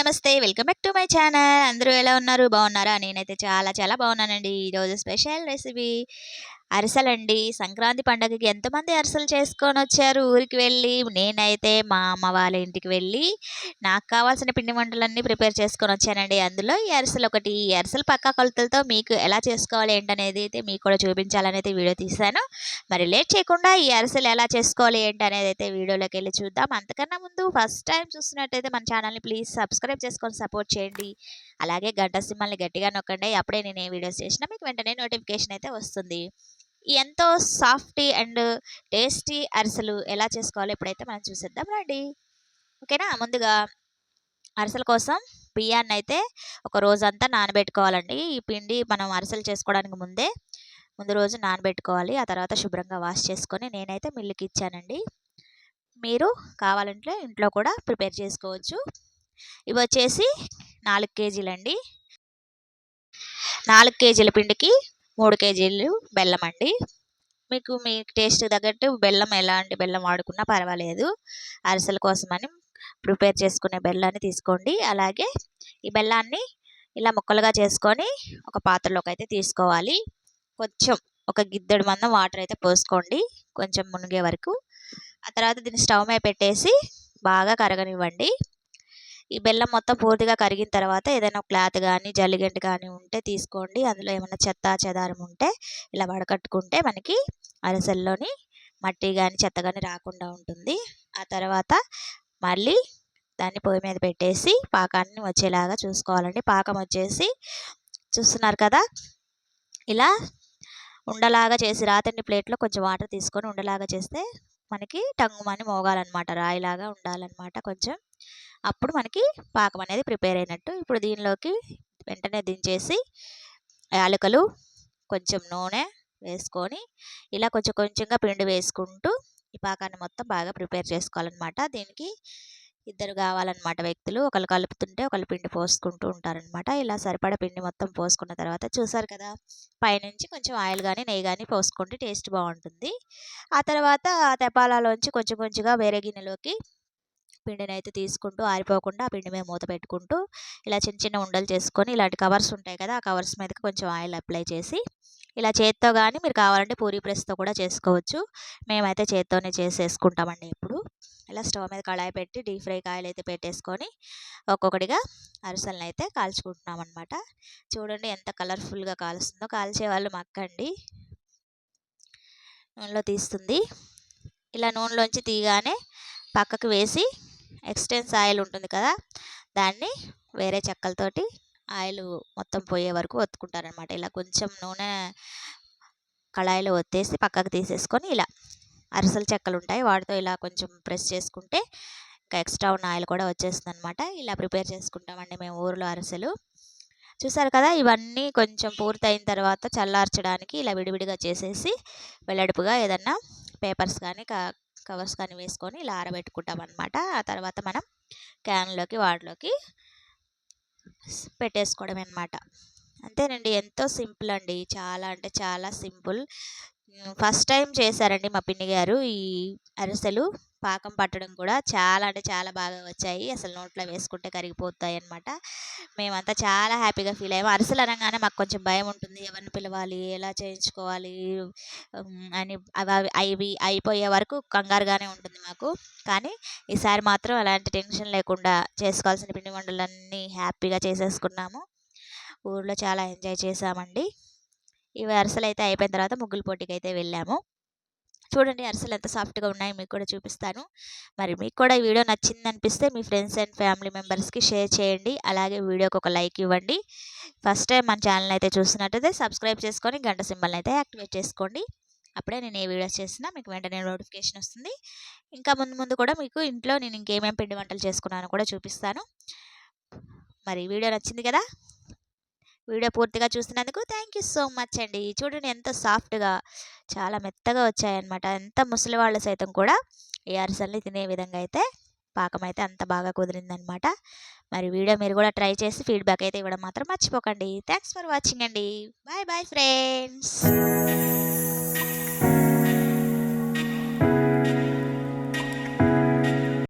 నమస్తే welcome back to my channel. అందరూ ఎలా ఉన్నారు? బాగున్నారా? నేనైతే చాలా చాలా బాగున్నానండి. ఈరోజు స్పెషల్ రెసిపీ అరిసెలండి. సంక్రాంతి పండగకి ఎంతమంది అరిసెలు చేసుకొని వచ్చారు ఊరికి వెళ్ళి? నేనైతే మా అమ్మ వాళ్ళ ఇంటికి వెళ్ళి నాకు కావాల్సిన పిండి వంటలన్నీ ప్రిపేర్ చేసుకొని వచ్చానండి అందులో ఈ అరిసెలు ఒకటి. ఈ అరిసెలు పక్క కొలతలతో మీకు ఎలా చేసుకోవాలి ఏంటనేది అయితే మీకు కూడా చూపించాలని అయితే వీడియో తీశాను. మరి లేట్ చేయకుండా ఈ అరిసెలు ఎలా చేసుకోవాలి ఏంటి అనేది అయితే వీడియోలోకి వెళ్ళి చూద్దాం. అంతకన్నా ముందు ఫస్ట్ టైం చూస్తున్నట్టయితే మన ఛానల్ని ప్లీజ్ సబ్స్క్రైబ్ చేసుకొని సపోర్ట్ చేయండి. అలాగే గంట సింహల్ని గట్టిగా నొక్కండి. అప్పుడే నేను ఏ వీడియోస్ చేసినా మీకు వెంటనే నోటిఫికేషన్ అయితే వస్తుంది. ఎంతో సాఫ్టీ అండ్ టేస్టీ అరిసెలు ఎలా చేసుకోవాలో ఇప్పుడైతే మనం చూసేద్దాం రండి. ఓకేనా? ముందుగా అరిసెల కోసం బియ్యాన్ని అయితే ఒక రోజంతా నానబెట్టుకోవాలండి. ఈ పిండి మనం అరిసెలు చేసుకోవడానికి ముందే ముందు రోజు నానబెట్టుకోవాలి. ఆ తర్వాత శుభ్రంగా వాష్ చేసుకొని నేనైతే మిల్లుకి ఇచ్చానండి. మీరు కావాలంటే ఇంట్లో కూడా ప్రిపేర్ చేసుకోవచ్చు. ఇవి వచ్చేసి నాలుగు కేజీలండి. నాలుగు కేజీల పిండికి మూడు కేజీలు బెల్లం అండి. మీకు మీ టేస్ట్ తగ్గట్టు బెల్లం ఎలాంటి బెల్లం వాడుకున్నా పర్వాలేదు. అరిసెల కోసమని ప్రిపేర్ చేసుకునే బెల్లాన్ని తీసుకోండి. అలాగే ఈ బెల్లాన్ని ఇలా ముక్కలుగా చేసుకొని ఒక పాత్రలోకి అయితే తీసుకోవాలి. కొంచెం ఒక గిద్దెడు మందం వాటర్ అయితే పోసుకోండి కొంచెం మునిగే వరకు. ఆ తర్వాత దీన్ని స్టవ్ మీద పెట్టేసి బాగా కరగనివ్వండి. ఈ బెల్లం మొత్తం పూర్తిగా కరిగిన తర్వాత ఏదైనా క్లాత్ కానీ జల్లిగంటి కానీ ఉంటే తీసుకోండి. అందులో ఏమైనా చెత్త చెదారం ఉంటే ఇలా వడకట్టుకుంటే మనకి అరిసెల్లోని మట్టి కానీ చెత్త కానీ రాకుండా ఉంటుంది. ఆ తర్వాత మళ్ళీ దాన్ని పొయ్యి మీద పెట్టేసి పాకాన్ని వచ్చేలాగా చూసుకోవాలండి. పాకం వచ్చేసి చూస్తున్నారు కదా ఇలా ఉండలాగా చేసి రాత్రి ప్లేట్లో కొంచెం వాటర్ తీసుకొని ఉండలాగా చేస్తే మనకి టంగుమని మోగాలన్నమాట. రాయిలాగా ఉండాలన్నమాట కొంచెం. అప్పుడు మనకి పాకం అనేది ప్రిపేర్ అయినట్టు ఇప్పుడు దీనిలోకి వెంటనే దించేసి యాలకులు కొంచెం నూనె వేసుకొని ఇలా కొంచెం కొంచెంగా పిండి వేసుకుంటూ ఈ పాకాన్ని మొత్తం బాగా ప్రిపేర్ చేసుకోవాలన్నమాట. దీనికి ఇద్దరు కావాలన్నమాట వ్యక్తులు. ఒకళ్ళు కలుపుతుంటే ఒకళ్ళు పిండి పోసుకుంటూ ఉంటారనమాట ఇలా సరిపడ పిండి మొత్తం పోసుకున్న తర్వాత చూసారు కదా పైనుంచి కొంచెం ఆయిల్ కానీ నెయ్యి కానీ పోసుకుంటే టేస్ట్ బాగుంటుంది. ఆ తర్వాత తెపాలాలోంచి కొంచెం కొంచెంగా వేరే గిన్నెలోకి పిండిని అయితే తీసుకుంటూ ఆరిపోకుండా ఆ పిండి మీద మూత పెట్టుకుంటూ ఇలా చిన్న చిన్న ఉండలు చేసుకొని ఇలాంటి కవర్స్ ఉంటాయి కదా ఆ కవర్స్ మీదకి కొంచెం ఆయిల్ అప్లై చేసి ఇలా చేత్తో కానీ మీరు కావాలంటే పూరి ప్రెస్తో కూడా చేసుకోవచ్చు. మేమైతే చేత్తోనే చేసేసుకుంటామండి ఇప్పుడు. ఇలా స్టవ్ మీద కళాయి పెట్టి డీప్ ఫ్రై కాయలు అయితే పెట్టేసుకొని ఒక్కొక్కటిగా అరిసెలను అయితే కాల్చుకుంటున్నాం అనమాట చూడండి ఎంత కలర్ఫుల్గా కాలుస్తుందో. కాల్చే వాళ్ళు మక్కండి నూనెలో తీస్తుంది. ఇలా నూనెలోంచి తీయగానే పక్కకు వేసి ఎక్స్టెన్స్ ఆయిల్ ఉంటుంది కదా దాన్ని వేరే చెక్కలతోటి ఆయిల్ మొత్తం పోయే వరకు ఒత్తుకుంటారనమాట ఇలా కొంచెం నూనె కళాయిలో ఒత్తేసి పక్కకు తీసేసుకొని ఇలా అరిసెల చెక్కలు ఉంటాయి వాటితో ఇలా కొంచెం ప్రెస్ చేసుకుంటే ఇంకా ఎక్స్ట్రా ఉన్న ఆయిల్ కూడా వచ్చేస్తుంది అనమాట ఇలా ప్రిపేర్ చేసుకుంటామండి మేము ఊరిలో అరిసెలు. చూసారు కదా ఇవన్నీ కొంచెం పూర్తయిన తర్వాత చల్లార్చడానికి ఇలా విడివిడిగా చేసేసి వెల్లడిపుగా ఏదన్నా పేపర్స్ కానీ కవర్స్ కానీ వేసుకొని ఇలా ఆరబెట్టుకుంటాం అనమాట ఆ తర్వాత మనం క్యాన్లోకి వాటిలోకి పెట్టేసుకోవడం అనమాట అంతేనండి. ఎంతో సింపుల్ అండి. చాలా అంటే చాలా సింపుల్. ఫస్ట్ టైం చేశారండి మా పిన్ని గారు ఈ అరిసెలు. పాకం పట్టడం కూడా చాలా అంటే చాలా బాగా వచ్చాయి. అసలు నోట్లో వేసుకుంటే కరిగిపోతాయి అనమాట మేమంతా చాలా హ్యాపీగా ఫీల్ అయ్యాము అరిసెలు అనగానే మాకు కొంచెం భయం ఉంటుంది. ఎవరిని పిలవాలి? ఎలా చేయించుకోవాలి? అని అవి అవి అయిపోయే వరకు కంగారుగానే ఉంటుంది మాకు. కానీ ఈసారి మాత్రం అలాంటి టెన్షన్ లేకుండా చేసుకోవాల్సిన పిండి వంటలన్నీ హ్యాపీగా చేసేసుకున్నాము. ఊళ్ళో చాలా ఎంజాయ్ చేసామండి ఇవి అరసలు అయితే అయిపోయిన తర్వాత ముగ్గుల పోటీకి అయితే వెళ్ళాము. చూడండి అరిసెలు ఎంత సాఫ్ట్గా ఉన్నాయి మీకు కూడా చూపిస్తాను. మరి మీకు కూడా ఈ వీడియో నచ్చింది అనిపిస్తే మీ ఫ్రెండ్స్ అండ్ ఫ్యామిలీ మెంబర్స్కి షేర్ చేయండి. అలాగే వీడియోకి ఒక లైక్ ఇవ్వండి. ఫస్ట్ టైం మన ఛానల్ అయితే చూసినట్టయితే సబ్స్క్రైబ్ చేసుకొని గంట సింబల్ని అయితే యాక్టివేట్ చేసుకోండి. అప్పుడే నేను ఏ వీడియోస్ చేసినా మీకు వెంటనే నోటిఫికేషన్ వస్తుంది. ఇంకా ముందు ముందు కూడా మీకు ఇంట్లో నేను ఇంకేమేమి పిండి వంటలు చేసుకున్నానో కూడా చూపిస్తాను. మరి వీడియో నచ్చింది కదా? వీడియో పూర్తిగా చూసినందుకు థ్యాంక్ యూ సో మచ్ అండి. చూడండి ఎంత సాఫ్ట్గా చాలా మెత్తగా వచ్చాయన్నమాట. ఎంత ముసలి వాళ్ళు సైతం కూడా ఈ అరిసెల్ని తినే విధంగా అయితే పాకం అయితే అంత బాగా కుదిరిందనమాట మరి వీడియో మీరు కూడా ట్రై చేసి ఫీడ్బ్యాక్ అయితే ఇవ్వడం మాత్రం మర్చిపోకండి. థ్యాంక్స్ ఫర్ వాచింగ్ అండి. Bye bye friends.